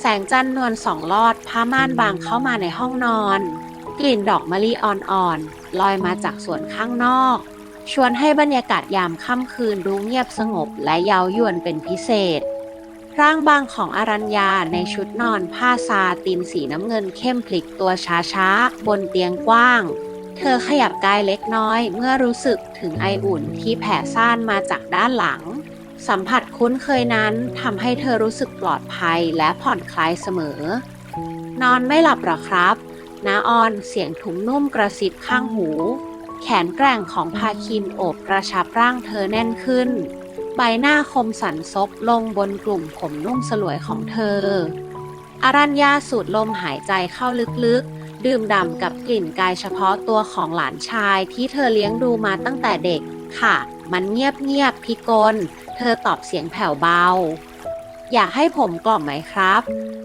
แสงจันทร์นวลสองลอดผ้าม่านบางเข้ามาในห้องนอน กลิ่นดอกมะลิอ่อนๆลอยมาจากสวนข้างนอก ชวนให้บรรยากาศยามค่ำคืนดูเงียบสงบและเย้ายวนเป็นพิเศษ ร่างบางของอรัญญาในชุดนอนผ้าซาตินสีน้ำเงินเข้มพลิกตัวช้าๆ บนเตียงกว้าง เธอขยับกายเล็กน้อยเมื่อรู้สึกถึงไออุ่นที่แผ่ซ่านมาจากด้านหลัง สัมผัสคุ้นเคยนั้นทำให้เธอรู้สึกปลอดภัยและผ่อนคลายเสมอ นอนไม่หลับหรอครับนาออนเสียงถุงนุ่มกระซิบข้างหู แขนแกร่งของพาคินโอบกระชับร่างเธอแน่นขึ้น ใบหน้าคมสันซบลงบนกลุ่มผมนุ่มสลวยของเธอ อารัญญาสูดลมหายใจเข้าลึกๆ ดื่มด่ำกับกลิ่นกายเฉพาะตัวของหลานชายที่เธอเลี้ยงดูมาตั้งแต่เด็กค่ะ มันเงียบๆพิกล เธอตอบเสียงแผ่วเบา อยากให้ผมกล่อมไหมครับ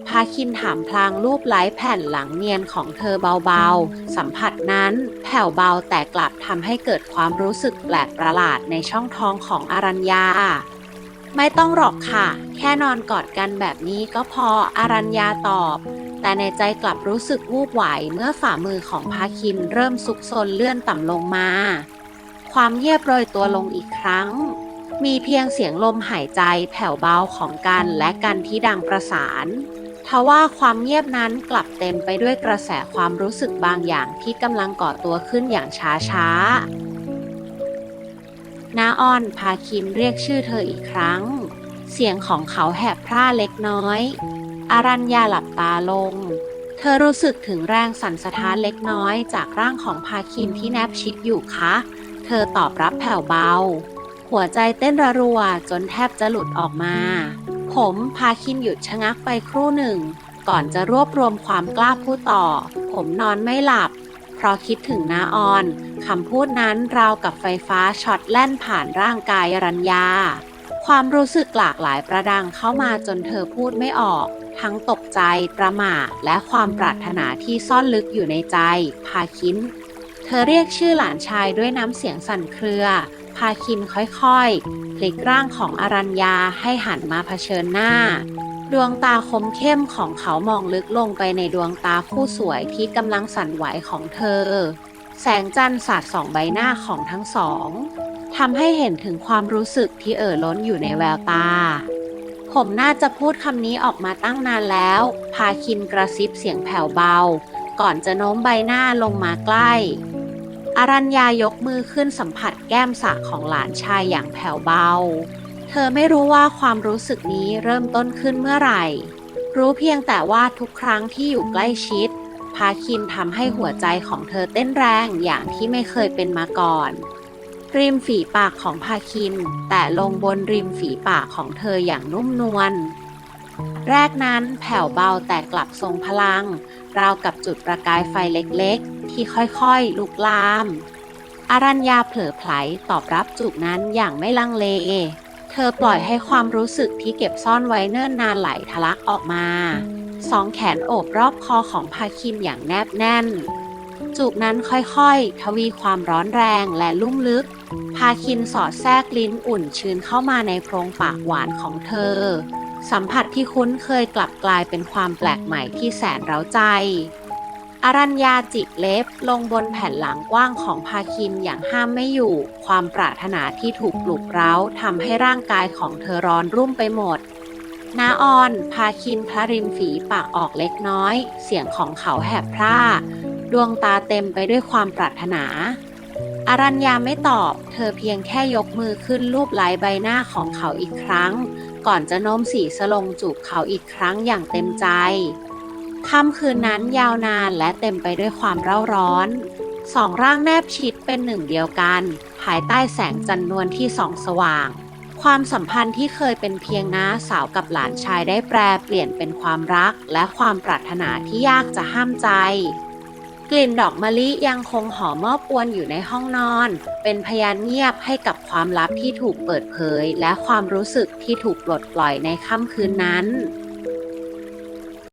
พาคินถามพลางรูปไล้แผ่นหลังเนียนของเธอเบาๆ สัมผัสนั้นแผ่วเบาแต่กลับทำให้เกิดความรู้สึกแปลกประหลาดในช่องท้องของอารัญญาไม่ต้องหรอกค่ะ แค่นอนกอดกันแบบนี้ก็พออารัญญาตอบ แต่ในใจกลับรู้สึกวูบไหวเมื่อฝ่ามือของพาคินเริ่มซุกซนเลื่อนต่ำลงมา ความเงียบโรยตัวลงอีกครั้ง มีเพียงเสียงลมหายใจแผ่วเบาของกันและกันที่ดังประสานทว่าความเงียบนั้นกลับเต็มไปด้วยกระแสความรู้สึกบางอย่างที่กำลังก่อตัวขึ้นอย่างช้าๆนาออนพาคินเรียกชื่อเธออีกครั้ง เสียงของเขาแหบพร่าเล็กน้อย อารัญญาหลับตาลง เธอรู้สึกถึงแรงสั่นสะท้านเล็กน้อยจากร่างของพาคินที่แนบชิดอยู่คะ เธอตอบรับแผ่วเบา หัวใจเต้นระรัวจนแทบจะหลุดออกมา ผมพาคินหยุดชะงักไปครู่หนึ่ง ก่อนจะรวบรวมความกล้าพูดต่อ ผมนอนไม่หลับ เพราะคิดถึงนาออนคำพูดนั้นราวกับไฟฟ้าช็อตแล่นผ่านร่างกายรัญญา ความรู้สึกหลากหลายประดังเข้ามาจนเธอพูดไม่ออก ทั้งตกใจประหม่าและความปรารถนาที่ซ่อนลึกอยู่ในใจ พาคิน เธอเรียกชื่อหลานชายด้วยน้ำเสียงสั่นเครือ พาคินค่อยๆ พลิกร่างของอารัญญาให้หันมาเผชิญหน้า ดวงตาคมเข้มของเขามองลึกลงไปในดวงตาคู่สวยที่กำลังสั่นไหวของเธอ แสงจันทร์สาดส่องใบหน้าของทั้งสองทำให้เห็นถึงความรู้สึกที่เอ่อล้นอยู่ในแววตา ผมน่าจะพูดคำนี้ออกมาตั้งนานแล้ว พาคินกระซิบเสียงแผ่วเบา ก่อนจะโน้มใบหน้าลงมาใกล้ อารัญญายกมือขึ้นสัมผัสแก้มสระของหลานชายอย่างแผ่วเบา เธอไม่รู้ว่าความรู้สึกนี้เริ่มต้นขึ้นเมื่อไหร่ รู้เพียงแต่ว่าทุกครั้งที่อยู่ใกล้ชิด พาคินทำให้หัวใจของเธอเต้นแรงอย่างที่ไม่เคยเป็นมาก่อน ริมฝีปากของพาคิน แต่ลงบนริมฝีปากของเธออย่างนุ่มนวลแรกนั้นแผ่วเบาแต่กลับทรงพลัง ราวกับจุดประกายไฟเล็กๆ ที่ค่อยๆลุกลาม อารัญญาเผลอไผลตอบรับจูบนั้นอย่างไม่ลังเล เธอปล่อยให้ความรู้สึกที่เก็บซ่อนไว้เนิ่นนานไหลทะลักออกมา สองแขนโอบรอบคอของพาคินอย่างแนบแน่น จูบนั้นค่อยๆ ทวีความร้อนแรงและลุ่มลึก พาคินสอดแทรกลิ้นอุ่นชื้นเข้ามาในโพรงปากหวานของเธอ สัมผัสที่คุ้นเคยกลับกลายเป็นความแปลกใหม่ที่แสนเร้าใจ อารัญญาจิกเล็บลงบนแผ่นหลังกว้างของพาคินอย่างห้ามไม่อยู่ ความปรารถนาที่ถูกปลุกเร้าทำให้ร่างกายของเธอร้อนรุ่มไปหมดนาออน พาคินพระริมฝีปากออกเล็กน้อย เสียงของเขาแหบพร่า ดวงตาเต็มไปด้วยความปรารถนา อารัญญาไม่ตอบ เธอเพียงแค่ยกมือขึ้นรูปไล้ใบหน้าของเขาอีกครั้ง ก่อนจะโน้มสีสลงจูบเขาอีกครั้งอย่างเต็มใจ ค่ำคืนนั้นยาวนานและเต็มไปด้วยความเร่าร้อน สองร่างแนบชิดเป็นหนึ่งเดียวกัน ภายใต้แสงจันนวลที่ส่องสว่าง ความสัมพันธ์ที่เคยเป็นเพียงน้าสาวกับหลานชายได้แปรเปลี่ยนเป็นความรัก และความปรารถนาที่ยากจะห้ามใจ กลิ่นดอกมะลิยังคงหอมมอบอวนอยู่ในห้องนอน เป็นพยานเงียบให้กับความลับที่ถูกเปิดเผย และความรู้สึกที่ถูกปลดปล่อยในค่ำคืนนั้น